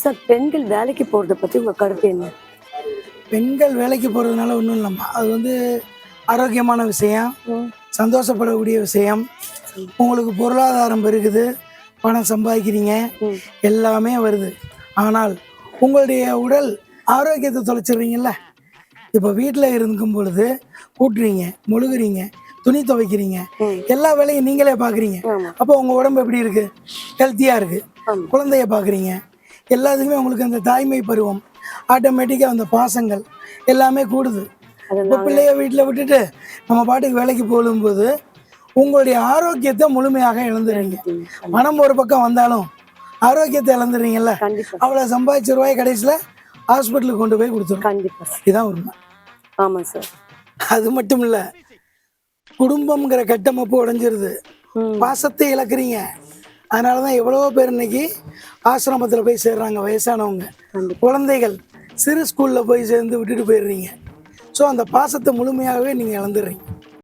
Sir பெண்கள் வேலைக்கு போறத பத்தி உங்க கருத்து என்ன? பெண்கள் வேலைக்கு போகிறதுனால ஒன்றும் இல்லைம்மா. அது வந்து ஆரோக்கியமான விஷயம் சந்தோஷப்படக்கூடிய விஷயம். உங்களுக்கு பொருளாதாரம் பெருகுது பணம் சம்பாதிக்கிறீங்க. எல்லாமே வருது. ஆனால் உங்களுடைய உடல் ஆரோக்கியத்தை தொலைச்சிடுறீங்கல்ல? இப்போ வீட்டில் இருக்கும் பொழுது கூட்டுறீங்க முழுகுறீங்க துணி துவைக்கிறீங்க. எல்லா வேலையும் நீங்களே பார்க்குறீங்க அப்போ உங்கள் உடம்பு எப்படி இருக்கு? ஹெல்த்தியாக இருக்கு. ஆமா. குழந்தைய பார்க்குறீங்க எல்லாத்துக்குமே உங்களுக்கு அந்த தாய்மை பருவம் ஆட்டோமேட்டிக்காக அந்த பாசங்கள் எல்லாமே கூடுது. இப்போ பிள்ளைய வீட்டில் விட்டுட்டு நம்ம பாட்டுக்கு வேலைக்கு போகும்போது உங்களுடைய ஆரோக்கியத்தை முழுமையாக இழந்துடுறீங்க. ம், பணம் ஒரு பக்கம் வந்தாலும் ஆரோக்கியத்தை இழந்துடுறீங்கல்ல? அவ்வளோ சம்பாதிச்ச ரூபாய் கடைசியில் ஹாஸ்பிட்டலுக்கு கொண்டு போய் கொடுத்துரும். இதுதான் உண்மை. ஆமா சார். அது மட்டும் இல்லை குடும்பம்ங்கிற கட்டமைப்பு உடைஞ்சிருது. பாசத்தை இழக்கிறீங்க. அதனால தான் எவ்வளவோ பேர் இன்னைக்கு ஆசிரமத்தில் போய் சேர்றாங்க வயசானவங்க. குழந்தைகள் சிறு ஸ்கூலில் போய் சேர்ந்து விட்டுட்டு போயிடுறீங்க. ஸோ அந்த பாசத்தை முழுமையாகவே நீங்கள் இழந்துடுறீங்க.